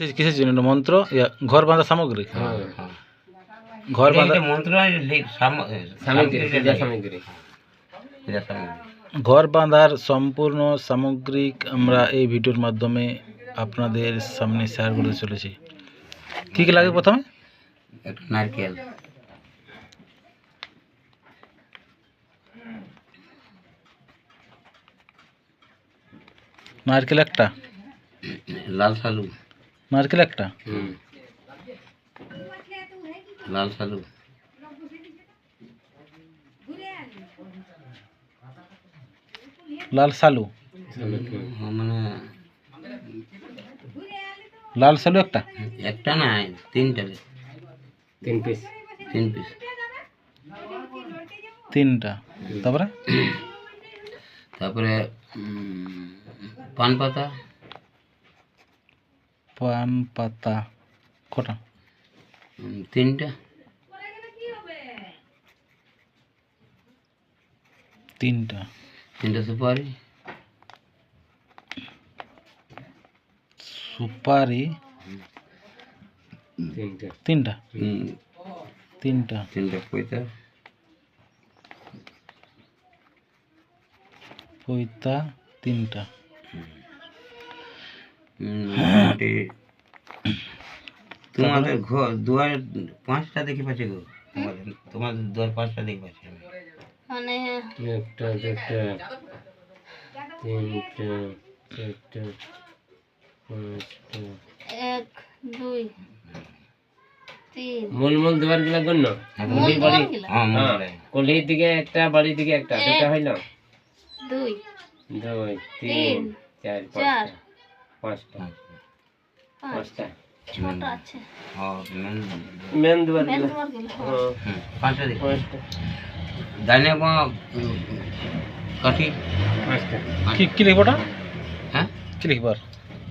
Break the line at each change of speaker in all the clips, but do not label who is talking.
কিসের- জন্য? মন্ত্র? ইয়া, ঘর বাঁধা সামগ্রী?
হ্যাঁ
ঘর বাঁধা
মন্ত্র
সামগ্রী।
ঘর বাঁধার সম্পূর্ণ সামগ্রিক আমরা এই ভিডিওর মাধ্যমে আপনাদের সামনে শেয়ার করতে চলেছি। কী কী লাগে প্রথমে?
নারকেল।
নারকেল একটা?
লাল সালু
নারকেল একটা?
হুম।
লাল সালু।
লাল সালু।
সামগ্রী
হ্যাঁ, মানে
লাল সালু একটা?
একটা না তিনটা লে,
তিন পিস
তিন পিস
তিনটা। তারপরে?
তারপরে উম, পান পাতা।
পান পাতা কটা
তিনটা।
তিনটা।
তিনটা সুপারি।
সুপারি?
তিনটে।
তিনটা? তিনটা।
তিনটা পয়তা
তিনটা।
মোটামুটি। তোমাদের ঘর দুয়ার পাঁচটা দেখি পাচ্ছি গো? তোমাদের তোমাদের দুয়ার পাঁচটা দেখি পাচ্ছি আমি।
একটা দুটা তিনটা চারটা পাঁচটা।
এক দুই তিন।
মূল মূল দুয়ারগুলা গণ্য?
মূল
বাড়ি?
হ্যাঁ মনে
হ্যাঁ
হয়।
কলির দিকে একটা বাড়ির দিকে একটা দুটা হইল?
দুই
দুই তিন চার, পাঁচটা। পাঁচটা।
পাঁচ।
পাঁচটা।
ছটা আছে।
হ্যাঁ, মেন
দুয়ার
মেন তোমার গেল।
হ্যাঁ,
হুম, পাঁচটা দেখি।
পাঁচটা।
ডাইনে বাঁ উম, কাঠি?
পাঁচটা।
কি কি লিখব ওটা?
হ্যাঁ?
কি লিখব আর?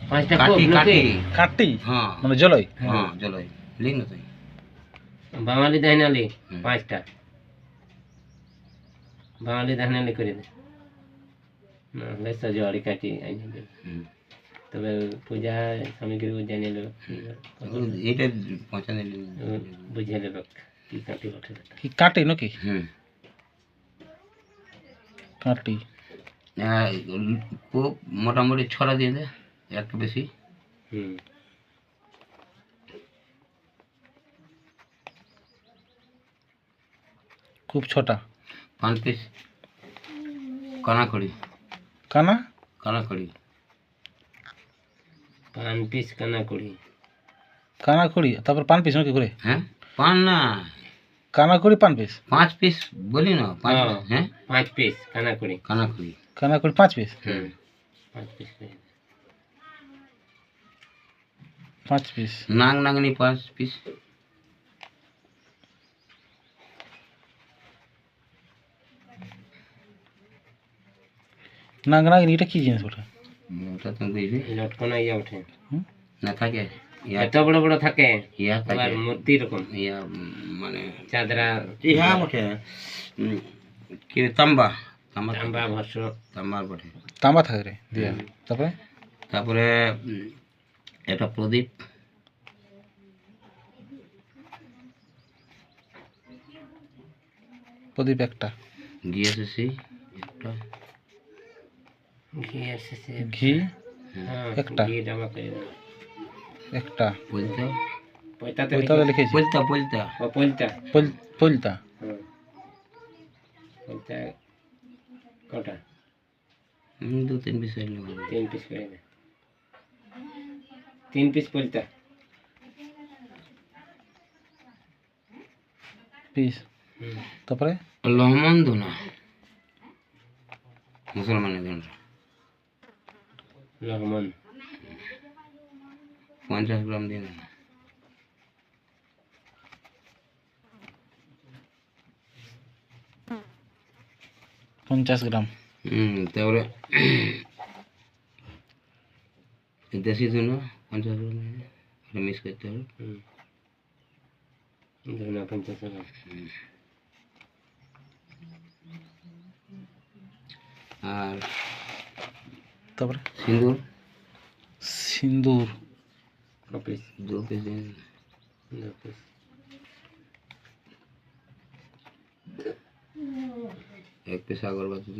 পাঁচটা
কাঠি কাঠি।
নাকি
হ্যাঁ।
মানে জলই?
হ্যাঁ চলো লিখ না তুই।
বাঙালি দাহিনালি
হুম।
পাঁচটা। বাঙালি দাহিনালি করে দে। সজোয়ারি কাটি আইনি
হুম।
তবে পূজা সামগ্রী জানিয়ে নেবে
এইটা পৌঁছানে
বুঝিয়ে নেবে কি কাটি
কি কাটি নাকি?
হুম।
কাটি।
খুব মোটামুটি ছড়া দিয়ে দে একটু বেশি।
হুম।
খুব ছোটা।
পাঁচ পিস। কানাকড়ি।
কানা?
কানাকড়ি।
পান পিস কানা করি
কানা কড়ি তারপর পান পিস নাকি করে
হ্যাঁ? পান না।
কানা কড়ি পান পিস?
পাঁচ পিস বলি না পাঁচ
হ্যাঁ।
পিস, হ্যাঁ?
পাঁচ পিস কানা করি
কানাকড়ি
কানা কড়ি পাঁচ পিস?
হুম পাঁচ পিস করে দে।
পাঁচ পিস।
নাং নাংনি পাঁচ পিস।
নাগ নাগিনি এটা কি জিনিস ওটা
ওটা তুমি বুঝবি
লটকনা ইয়া ওঠে
হুম?
না থাকে ইয়া
এত বড় বড় থাকে?
ইয়া
আবার
থাকে।
মূর্তি রকম
ইয়া উম, মানে
চাদরা।
ইহা বটে। উম, কি তাম্বা? তাম্বা
তাম্বা ভস্য
তাম্বার বটে।
তাম্বা থাকে রে দিয়া। তারপরে?
তারপরে উম, প্রদীপ।
প্রদীপ একটা।
গিয়ে এসেছি একটা।
ঘি এসেছে
ঘি?
হ্যাঁ
একটা।
ঘি জমা করে
একটা?
পলতা
পয়তাতে
ওইটা লিখেছি
পলতা পলতা
ও পলতা
পল- পলতা
হ্যাঁ পলতা কটা?
দু তিন পিস হইলে হবে।
তিন পিস করে দে তিন পিস পলতা
পিস তারপরে?
লহমন দোনা মুসলমানের জন্য।
লহমন
পঞ্চাশ গ্রাম দিয়ে দেন
পঞ্চাশ গ্রাম
হুম তারপরে দেশি ধুনো পঞ্চাশ গ্রাম দিয়ে দে। এটা মিক্স করতে হবে
হুম ধনা পঞ্চাশ গ্রাম
আর
তারপরে?
সিঁদুর।
সিঁদুর।
এক পিস আগরবাতি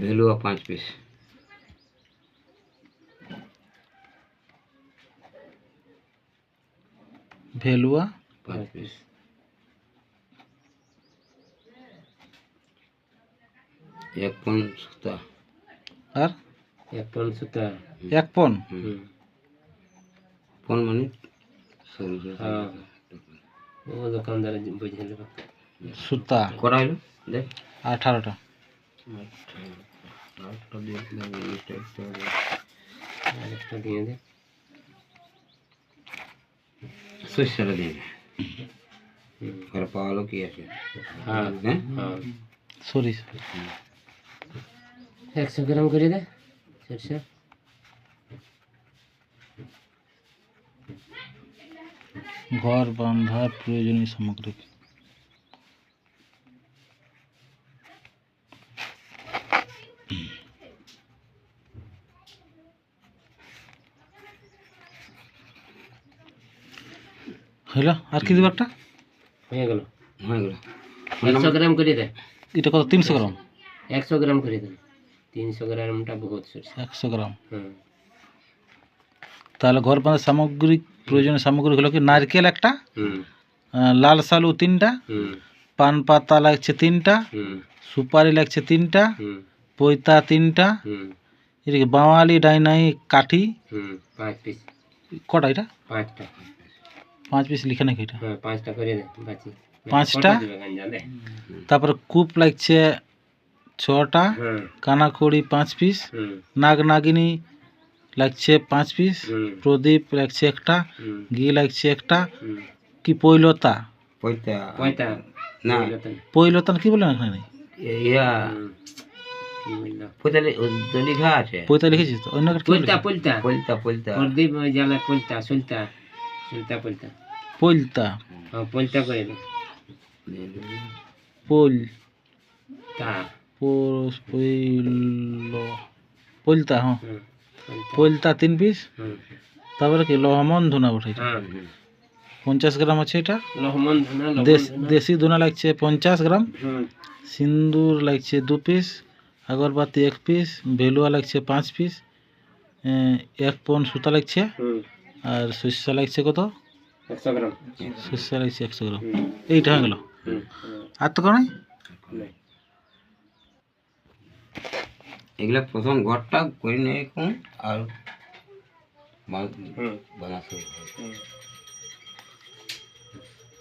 ভেলুয়া পাঁচ পিস
ভেলুয়া?
পার পিস এক পন সুতা।
আর?
এক পন সুতা।
এক পন?
পন মানে সরি
হ্যাঁ। ও দোকানদার বুঝে নেবে
সুতা।
করা হলো দেখ।
আঠারোটা।
দিয়ে
দে
সর্ষেটা দিয়ে দে।
হুম
আর পাওয়ালো কি আছে
হ্যাঁ
হ্যাঁ
হ্যাঁ
সরিষ
একশো গ্রাম করে দে সরষে
ঘর বাঁধার প্রয়োজনীয় সামগ্রী হইল? আর কি দিব একটা
হয়ে গেল।
হয়ে গেল।
একশো গ্রাম করে দে।
এটা কত তিনশো গ্রাম?
একশো গ্রাম করে দেন তিনশো গ্রামটা বহুত
একশো গ্রাম।
হুম।
তাহলে ঘর বাঁধার সামগ্রিক প্রয়োজনীয় সামগ্রী হলো কি? নারকেল একটা লাল সালু তিনটা পান পাতা লাগছে তিনটা সুপারি লাগছে তিনটা পৈতা তিনটা এদিকে বাঙালি ডাইনাই কাঠি। কটা এটা?
পাঁচটা।
পাঁচ পিস লিখে নাকি এটা
হ্যাঁ পাঁচটা করে দে বাকি
পাঁচটা?
কটা দিবে গাঞ্জা দে
তারপরে কূপ লাগছে ছটা
হুম
কানাকড়ি পাঁচ পিস
হুম
নাগ নাগিনী লাগছে পাঁচ পিস
হুম
প্রদীপ লাগছে একটা
হুম
ঘি লাগছে একটা
হুম
কি পৈলতা
পয়তা
কয়টা
না
বলতেন?
পৈলতা কি বলে এখানে
ইয়া
হুম। কি বলল?
পয়তা তো লেখা আছে
পৈতা লিখেছিস তো অন্য একটা কি
পলতা
লিখেছিস?
পলতা
পলতা পলতা
প্রদীপ জ্বালা পলতা সুলতা সুলতা পলতা
পৈলতা
হ্যাঁ পলতা করে দে
পৈল
তা
পোস- পৈল পৈলতা হ্যাঁ
হুম পলতা।
পৈলতা তিন পিস
হুম
তারপরে কি লহমন ধুনা বটে এটা।
হ্যাঁ
পঞ্চাশ গ্রাম আছে এটা
লহমন ধনা লবণ
দেশ
ধনা।
দেশি ধুনা লাগছে পঞ্চাশ গ্রাম
হুম
সিন্দুর লাগছে দু পিস আগরবাতি এক পিস ভেলুয়া লাগছে পাঁচ পিস এক পন সুতা লাগছে
হুম
আর সর্ষে লাগছে কত?
একশো গ্রাম।
লাগছে একশো গ্রাম। এইটা হয়ে গেল। আর তো
নাই।
এগুলা প্রথম ঘরটা করে নিয়ে এখন আর বানাতে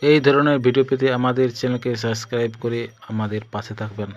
এই ধরনের ভিডিও পেতে আমাদের চ্যানেলকে সাবস্ক্রাইব করে আমাদের পাশে থাকবেন।